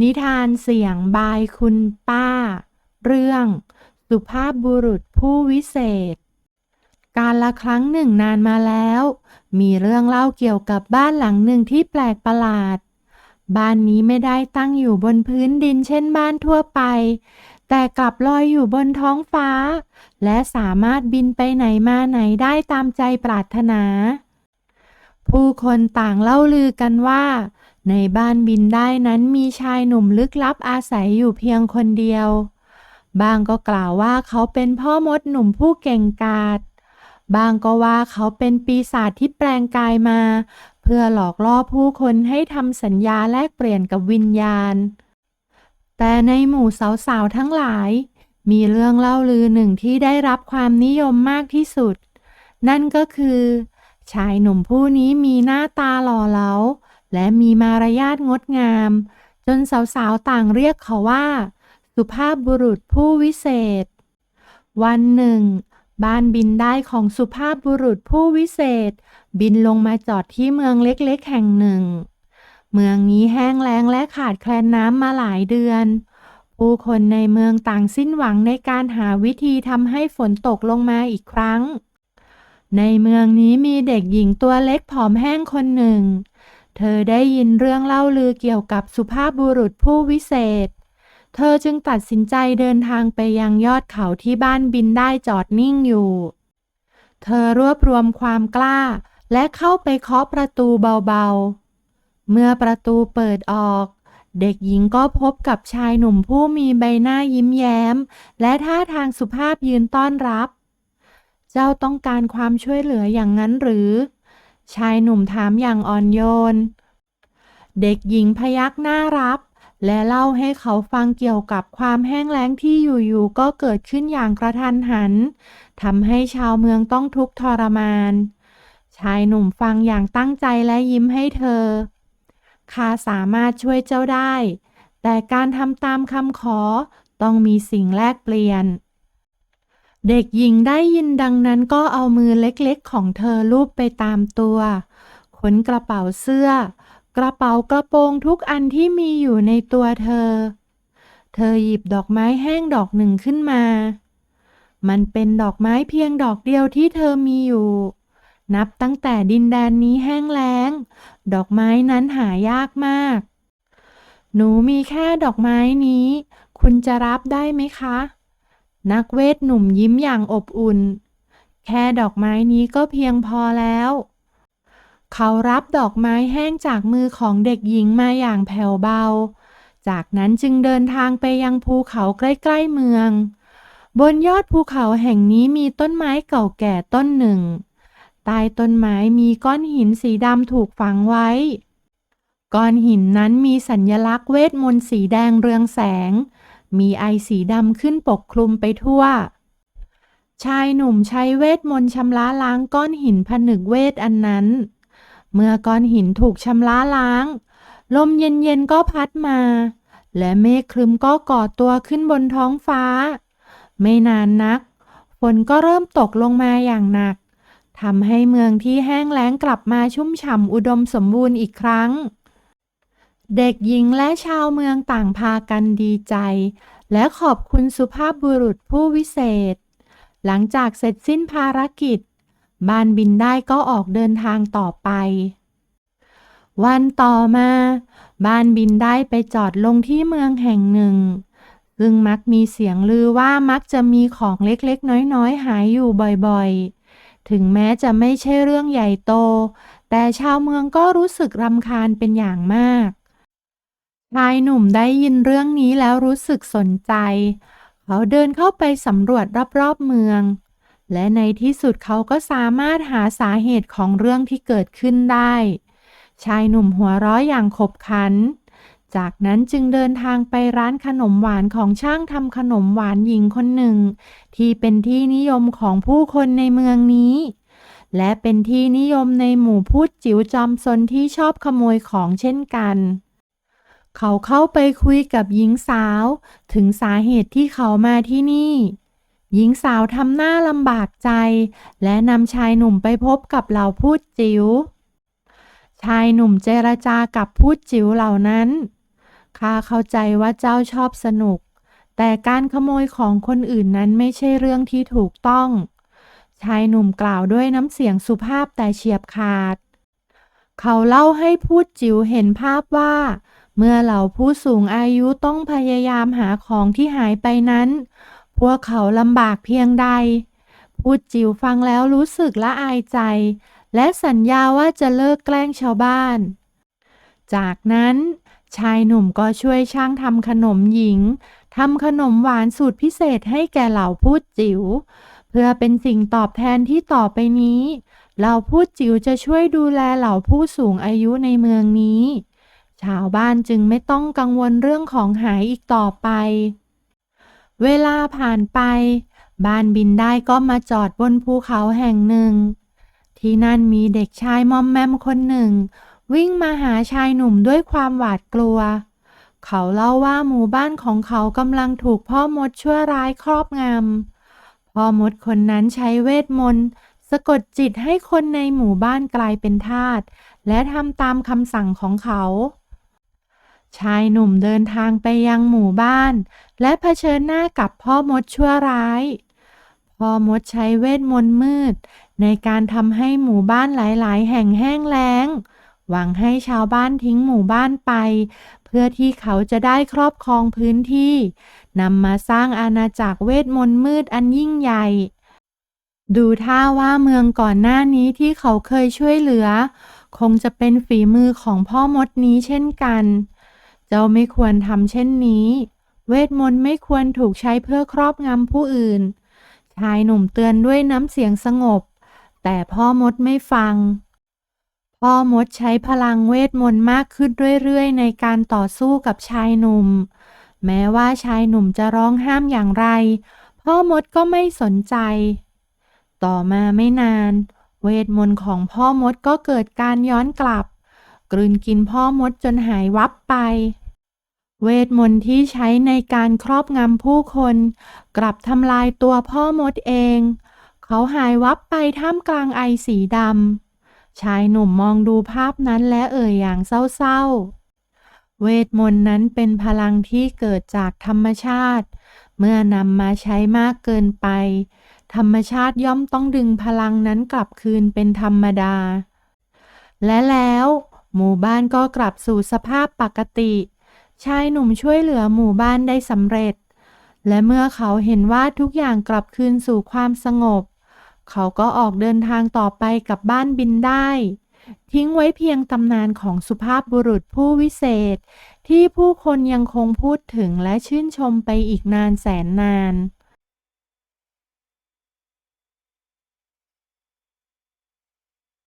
นิทานเสียงบายคุณป้า เรื่อง สุภาพบุรุษผู้วิเศษ การละครั้งหนึ่งนานมาแล้ว มีเรื่องเล่าเกี่ยวกับบ้านหลังหนึ่งที่แปลกประหลาด บ้านนี้ไม่ได้ตั้งอยู่บนพื้นดินเช่นบ้านทั่วไป แต่กลับลอยอยู่บนท้องฟ้า และสามารถบินไปไหนมาไหนได้ตามใจปรารถนา ผู้คนต่างเล่าลือกันว่า ในบ้านบินได้นั้นมีชายหนุ่มลึกลับอาศัยอยู่เพียงคนเดียว บางก็กล่าวว่าเขาเป็นพ่อมดหนุ่มผู้เก่งกาจ บางก็ว่าเขาเป็นปีศาจที่แปลงกายมา เพื่อหลอกล่อผู้คนให้ทำสัญญาแลกเปลี่ยนกับวิญญาณ แต่ในหมู่สาวๆทั้งหลาย มีเรื่องเล่าลือหนึ่งที่ได้รับความนิยมมากที่สุด นั่นก็คือ ชายหนุ่มผู้นี้มีหน้าตาหล่อเหลา และมีมารยาทงดงาม จนสาวๆต่างเรียกเขาว่า สุภาพบุรุษผู้วิเศษ วันหนึ่ง บ้านบินได้ของสุภาพบุรุษผู้วิเศษ บินลงมาจอดที่เมืองเล็กๆแห่งหนึ่ง เมืองนี้แห้งแล้งและขาดแคลนน้ำมาหลายเดือน ผู้คนในเมืองต่างสิ้นหวังในการหาวิธีทำให้ฝนตกลงมาอีกครั้งในเมืองนี้มีเด็กหญิงตัวเล็กผอมแห้งคนหนึ่ง เธอได้ยินเรื่องเล่าลือเกี่ยวกับสุภาพบุรุษผู้วิเศษ เธอจึงตัดสินใจเดินทางไปยังยอดเขาที่บ้านบินได้จอดนิ่งอยู่ เธอรวบรวมความกล้า และเข้าไปเคาะประตูเบาๆ เมื่อประตูเปิดออก เด็กหญิงก็พบกับชายหนุ่มผู้มีใบหน้ายิ้มแย้ม และท่าทางสุภาพยืนต้อนรับ เจ้าต้องการความช่วยเหลืออย่างนั้นหรือ ชายหนุ่มถามอย่างอ่อนโยน เด็กหญิงพยักหน้ารับ และเล่าให้เขาฟังเกี่ยวกับความแห้งแล้งที่อยู่ๆก็เกิดขึ้นอย่างกระทันหันทำให้ชาวเมืองต้องทุกข์ทรมาน ชายหนุ่มฟังอย่างตั้งใจและยิ้มให้เธอข้าสามารถช่วยเจ้าได้ แต่การทำตามคำขอต้องมีสิ่งแลกเปลี่ยน เด็กหญิงได้ยินดังนั้นก็เอามือเล็กๆของเธอลูบไปตามตัว ขนกระเป๋าเสื้อ กระเป๋ากระโปรงทุกอันที่มีอยู่ในตัวเธอ เธอหยิบดอกไม้แห้งดอกหนึ่งขึ้นมา มันเป็นดอกไม้เพียงดอกเดียวที่เธอมีอยู่ นับตั้งแต่ดินแดนนี้แห้งแล้ง ดอกไม้นั้นหายากมาก หนูมีแค่ดอกไม้นี้ คุณจะรับได้ไหมคะ นักเวทหนุ่มยิ้มอย่างอบอุ่น แค่ดอกไม้นี้ก็เพียงพอแล้ว เขารับดอกไม้แห้งจากมือของเด็กหญิงมาอย่างแผ่วเบา จากนั้นจึงเดินทางไปยังภูเขาใกล้ๆเมือง บนยอดภูเขาแห่งนี้มีต้นไม้เก่าแก่ต้นหนึ่ง ใต้ต้นไม้มีก้อนหินสีดำถูกฝังไว้ ก้อนหินนั้นมีสัญลักษณ์เวทมนต์สีแดงเรืองแสง มีไอสีดำขึ้นปกคลุมไปทั่ว ชายหนุ่มใช้เวทมนต์ชำระล้างก้อนหินผนึกเวทอันนั้น เมื่อก้อนหินถูกชำระล้าง ลมเย็นๆก็พัดมา และเมฆครึมก็ก่อตัวขึ้นบนท้องฟ้า ไม่นานนัก ฝนก็เริ่มตกลงมาอย่างหนักทำให้เมืองที่แห้งแล้งกลับมาชุ่มฉ่ำอุดมสมบูรณ์อีกครั้ง เด็กหญิงและชาวเมืองต่างพากันดีใจ และขอบคุณสุภาพบุรุษผู้วิเศษ หลังจากเสร็จสิ้นภารกิจ บานบินได้ก็ออกเดินทางต่อไป วันต่อมา บานบินได้ไปจอดลงที่เมืองแห่งหนึ่ง ซึ่งมักมีเสียงลือว่ามักจะมีของเล็กๆ น้อยๆ หายอยู่บ่อยๆ ถึงแม้จะไม่ใช่เรื่องใหญ่โต แต่ชาวเมืองก็รู้สึกรำคาญเป็นอย่างมาก ชายหนุ่มได้ยินเรื่องนี้แล้วรู้สึกสนใจ เขาเดินเข้าไปสำรวจรอบๆเมือง และในที่สุดเขาก็สามารถหาสาเหตุของเรื่องที่เกิดขึ้นได้ ชายหนุ่มหัวเราะอย่างขบขัน จากนั้นจึงเดินทางไปร้านขนมหวานของช่างทำขนมหวานหญิงคนหนึ่ง ที่เป็นที่นิยมของผู้คนในเมืองนี้ และเป็นที่นิยมในหมู่พูดจิ๋วจอมซนที่ชอบขโมยของเช่นกัน เขาเข้าไปคุยกับหญิงสาว ถึงสาเหตุที่เขามาที่นี่ หญิงสาวทำหน้าลำบากใจ และนำชายหนุ่มไปพบกับเหล่าพูดจิ๋ว ชายหนุ่มเจรจากับพูดจิ๋วเหล่านั้น ข้าเข้าใจว่าเจ้าชอบสนุก แต่การขโมยของคนอื่นนั้นไม่ใช่เรื่องที่ถูกต้อง ชายหนุ่มกล่าวด้วยน้ำเสียงสุภาพแต่เฉียบขาด เขาเล่าให้พูดจิ๋วเห็นภาพว่า เมื่อเหล่าผู้สูงอายุต้องพยายามหาของที่หายไปนั้น พวกเขาลำบากเพียงใด พูดจิ๋วฟังแล้วรู้สึกละอายใจ และสัญญาว่าจะเลิกแกล้งชาวบ้าน จากนั้น ชายหนุ่มก็ช่วยช่างทำขนมหญิงทำขนมหวานสูตรพิเศษให้แก่เหล่าพูดจิ๋ว เพื่อเป็นสิ่งตอบแทนที่ต่อไปนี้ เหล่าพูดจิ๋วจะช่วยดูแลเหล่าผู้สูงอายุในเมืองนี้ ชาวบ้านจึงไม่ต้องกังวลเรื่องของหายอีกต่อไป เวลาผ่านไป บ้านบินได้ก็มาจอดบนภูเขาแห่งหนึ่ง ที่นั่นมีเด็กชายมอมแมมคนหนึ่ง วิ่งมาหาชายหนุ่มด้วยความหวาดกลัว เขาเล่าว่าหมู่บ้านของเขากำลังถูกพ่อมดชั่วร้ายครอบงำ พ่อมดคนนั้นใช้เวทมนต์สะกดจิตให้คนในหมู่บ้านกลายเป็นทาสและทำตามคำสั่งของเขา ชายหนุ่มเดินทางไปยังหมู่บ้าน และเผชิญหน้ากับพ่อมดชั่วร้าย พ่อมดใช้เวทมนต์มืด ในการทำให้หมู่บ้านหลาย ๆ แห่งแห้งแล้ง หวังให้ชาวบ้านทิ้งหมู่บ้านไป เพื่อที่เขาจะได้ครอบครองพื้นที่นำมาสร้างอาณาจักรเวทมนต์มืดอันยิ่งใหญ่ ดูท่าว่าเมืองก่อนหน้านี้ที่เขาเคยช่วยเหลือ คงจะเป็นฝีมือของพ่อมดนี้เช่นกัน เจ้าไม่ควรทำเช่นนี้ เวทมนต์ไม่ควรถูกใช้เพื่อครอบงำผู้อื่น ชายหนุ่มเตือนด้วยน้ำเสียงสงบ แต่พ่อมดไม่ฟัง พ่อมดใช้พลังเวทมนต์มากขึ้นเรื่อยๆ ในการต่อสู้กับชายหนุ่ม แม้ว่าชายหนุ่มจะร้องห้ามอย่างไร พ่อมดก็ไม่สนใจ ต่อมาไม่นาน เวทมนต์ของพ่อมดก็เกิดการย้อนกลับกลืนกินพ่อมดจนหายวับไป เวทมนต์ที่ใช้ในการครอบงำผู้คน กลับทำลายตัวพ่อมดเอง เขาหายวับไปท่ามกลางไอสีดำชายหนุ่มมองดูภาพนั้นและเอ่ยอย่างเศร้าๆ เวทมนต์นั้นเป็นพลังที่เกิดจากธรรมชาติ เมื่อนำมาใช้มากเกินไป ธรรมชาติย่อมต้องดึงพลังนั้นกลับคืนเป็นธรรมดา และแล้ว หมู่บ้านก็กลับสู่สภาพปกติ ชายหนุ่มช่วยเหลือหมู่บ้านได้สำเร็จ และเมื่อเขาเห็นว่าทุกอย่างกลับคืนสู่ความสงบ เขาก็ออกเดินทางต่อไปกับบ้านบินได้ ทิ้งไว้เพียงตำนานของสุภาพบุรุษผู้วิเศษ ที่ผู้คนยังคงพูดถึงและชื่นชมไปอีกนานแสนนาน